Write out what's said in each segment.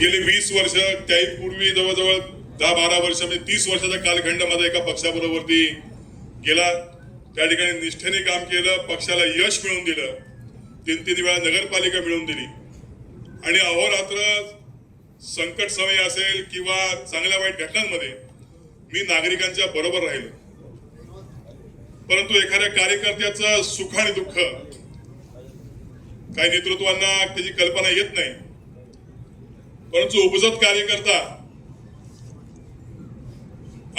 गेली वीस वर्ष त्याही पूर्वी जवळजवळ दहा बारा वर्ष म्हणजे तीस वर्षाचा कालखंड माझा एका पक्षाबरोबरती गेला. त्या ठिकाणी निष्ठेने काम केलं पक्षाला यश मिळवून दिलं. तीन तीन वेळा नगरपालिका मिळवून दिली. आणि अहोरात्र संकट समय असेल किंवा चांगल्या वाईट घटनांमध्ये मी नागरिकांच्या बरोबर राहिलो. परंतु एखाद्या कार्यकर्त्याचं सुख आणि दुःख काही नेतृत्वांना त्याची कल्पना येत नाही. परंतु उपजत कार्यकर्ता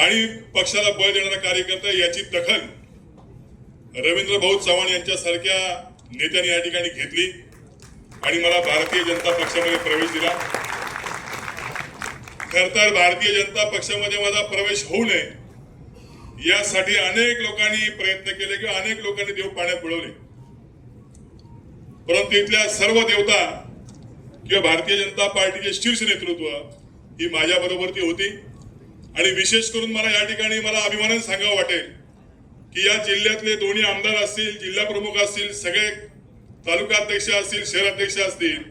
आणि पक्षाला बळ देणारा कार्यकर्ता याची दखल रवींद्र भाऊ चव्हाण यांच्यासारख्या नेत्यांनी या ठिकाणी घेतली आणि मला भारतीय जनता पक्षामध्ये प्रवेश दिला. खर तर भारतीय जनता पक्षामध्ये माझा प्रवेश होऊ नये यासाठी अनेक लोकांनी प्रयत्न केले किंवा अनेक लोकांनी देव पाण्यात बुडवले. परंतु इथल्या सर्व देवता किंवा भारतीय जनता पार्टीचे शीर्ष नेतृत्व ही माझ्या बरोबर ती होती. आणि विशेष करून मला या ठिकाणी मला अभिमानाने सांगावं वाटेल की या जिल्ह्यातले दोन्ही आमदार असतील जिल्हा प्रमुख असतील सगळे तालुका अध्यक्ष असतील शहराध्यक्ष असतील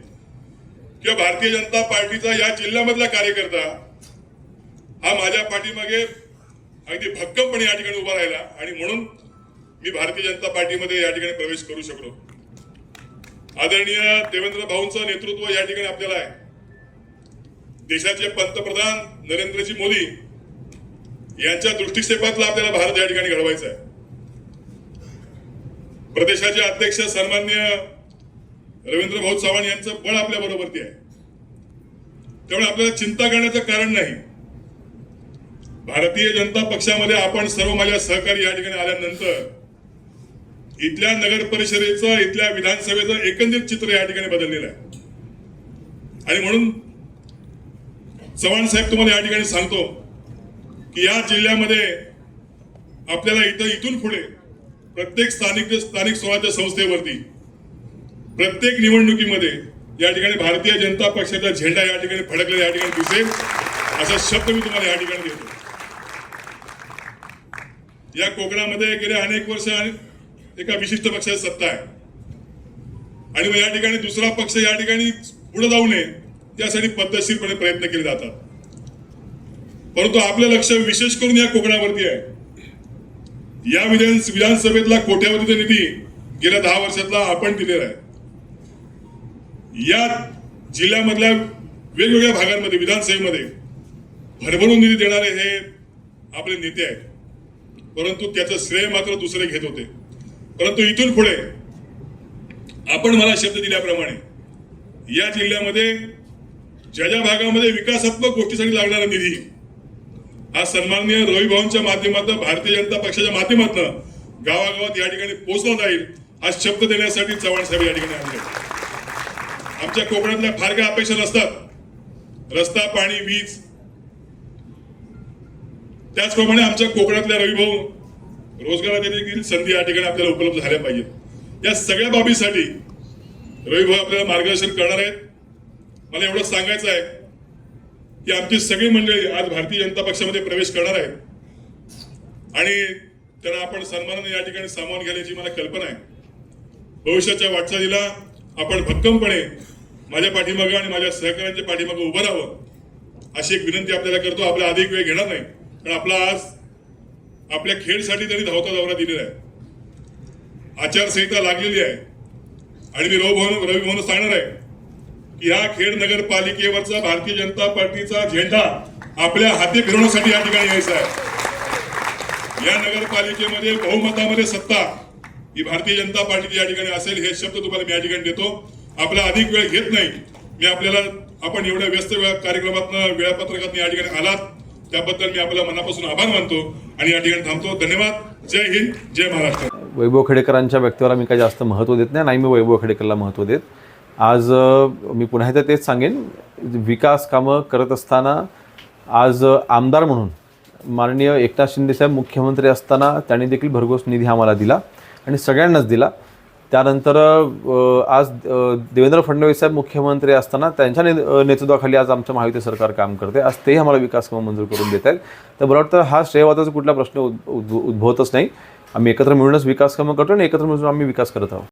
किंवा भारतीय जनता पार्टीचा या जिल्ह्यामधला कार्यकर्ता हा माझ्या पाठीमागे अगदी भक्कमपणे या ठिकाणी उभा राहिला. आणि म्हणून मी भारतीय जनता पार्टीमध्ये या ठिकाणी प्रवेश करू शकलो. आदरणीय देवेंद्र भाऊंचं नेतृत्व या ठिकाणी आपल्याला आहे. देशाचे पंतप्रधान नरेंद्रजी मोदी यांच्या दृष्टिक्षेपातला आपल्याला भारत या ठिकाणी घडवायचा आहे. प्रदेशाचे अध्यक्ष सन्मान्य रवींद्र भाऊ चव्हाण यांचं बळ आपल्या बरोबरती आहे. त्यामुळे आपल्याला चिंता करण्याचं कारण नाही. भारतीय जनता पक्षामध्ये आपण सर्व माझ्या सहकारी या ठिकाणी आल्यानंतर इथल्या नगर परिषदेचं इथल्या विधानसभेचं एकंदरीत चित्र या ठिकाणी बदललेलं आहे. आणि म्हणून चव्हाण साहेब तुम्हाला या ठिकाणी सांगतो की या जिल्ह्यामध्ये आपल्याला इथं इथून पुढे प्रत्येक स्थानिक स्थानिक स्वराज्य संस्थेवरती प्रत्येक निवडणुकीमध्ये या ठिकाणी भारतीय जनता पक्षाचा झेंडा या ठिकाणी फडकलेला या ठिकाणी दिसेल असा शब्द मी तुम्हाला या ठिकाणी देतो. या कोकणामध्ये गेल्या अनेक वर्ष आणि एका विशिष्ट पक्षाची सत्ता आहे. आणि मग या ठिकाणी दुसरा पक्ष या ठिकाणी पुढे जाऊ नये त्यासाठी पद्धतशीरपणे प्रयत्न केले जातात. परंतु आपलं लक्ष विशेष करून या कोकणावरती आहे. या विधान विधानसभेतला कोट्यावधीचा निधी गेल्या दहा वर्षातला आपण दिलेला आहे. या जिल्ह्यामधल्या वेगवेगळ्या भागांमध्ये विधानसभेमध्ये भरभरून निधी देणारे हे आपले नेते आहेत. परंतु त्याचं श्रेय मात्र दुसरे घेत होते. परंतु इथून पुढे आपण मला शब्द दिल्याप्रमाणे या जिल्ह्यामध्ये ज्या ज्या भागामध्ये विकासात्मक गोष्टीसाठी लागणारा निधी हा सन्माननीय रवी भाऊंच्या माध्यमातून भारतीय जनता पक्षाच्या माध्यमातून गावागावात या ठिकाणी पोहोचला जाईल हा शब्द देण्यासाठी चव्हाण साहेब या ठिकाणी आणले आमच्या कोकणातल्या फार काही अपेक्षा नसतात. रस्ता पाणी वीज. त्याचप्रमाणे आमच्या कोकणातल्या रविभाऊ रोजगाराच्या देखील संधी या ठिकाणी आपल्याला उपलब्ध झाल्या पाहिजेत. या सगळ्या बाबीसाठी रविभाऊ आपल्याला मार्गदर्शन करणार आहेत. मला एवढं सांगायचं आहे की आमची सगळी मंडळी आज भारतीय जनता पक्षामध्ये प्रवेश करणार आहेत. आणि त्यांना आपण सन्मानाने या ठिकाणी सामावून घेण्याची मला कल्पना आहे. भविष्याच्या वाटचालीला आपण भक्कमपणे माझ्या पाठीमागं आणि माझ्या सहकाऱ्यांच्या पाठीमागं उभं राहावं अशी एक विनंती आपल्याला करतो. आपला अधिक वेळ घेणार नाही. कारण आपला आज आपल्या खेळसाठी त्यांनी धावता दौरा दिलेला आहे. आचारसंहिता लागलेली आहे. आणि मी रवी रवी म्हणून सांगणार आहे की ह्या खेड नगरपालिकेवरचा भारतीय जनता पार्टीचा झेंडा आपल्या हाती फिरवण्यासाठी या ठिकाणी यायचा आहे. या नगरपालिकेमध्ये बहुमतामध्ये सत्ता ही भारतीय जनता पार्टीची या ठिकाणी असेल हे शब्द तुम्हाला मी या ठिकाणी देतो. आपला अधिक वेळ घेत नाही. मी आपल्याला आपण एवढ्या व्यस्त वेळा कार्यक्रमातनं वेळापत्रकात या ठिकाणी आलात. त्याबद्दल मी आपल्या मनापासून आभार मानतो. आणि या ठिकाणी थांबतो. धन्यवाद. जय हिंद जय महाराष्ट्र. वैभव खेडेकरांच्या व्यक्तीला मी काही जास्त महत्त्व देत नाही नाही मी वैभव खेडेकरला महत्त्व देत. आज मी पुन्हा एकदा तेच सांगेन विकास कामं करत असताना आज आमदार म्हणून माननीय एकनाथ शिंदेसाहेब मुख्यमंत्री असताना त्यांनी देखील भरघोस निधी आम्हाला दिला आणि सगळ्यांनाच दिला. त्यानंतर आज देवेंद्र फडणवीस साहेब मुख्यमंत्री असताना त्यांच्या ने नेतृत्वाखाली आज आमचं महायुती सरकार काम करते. आज तेही आम्हाला विकास कामं मंजूर करून देत आहेत. तर मला वाटतं हा श्रेयवादाचा कुठला प्रश्न उद्भवतच नाही. आम्ही एकत्र मिळूनच विकास कामं करतो आणि एकत्र मिळून आम्ही विकास करत आहोत.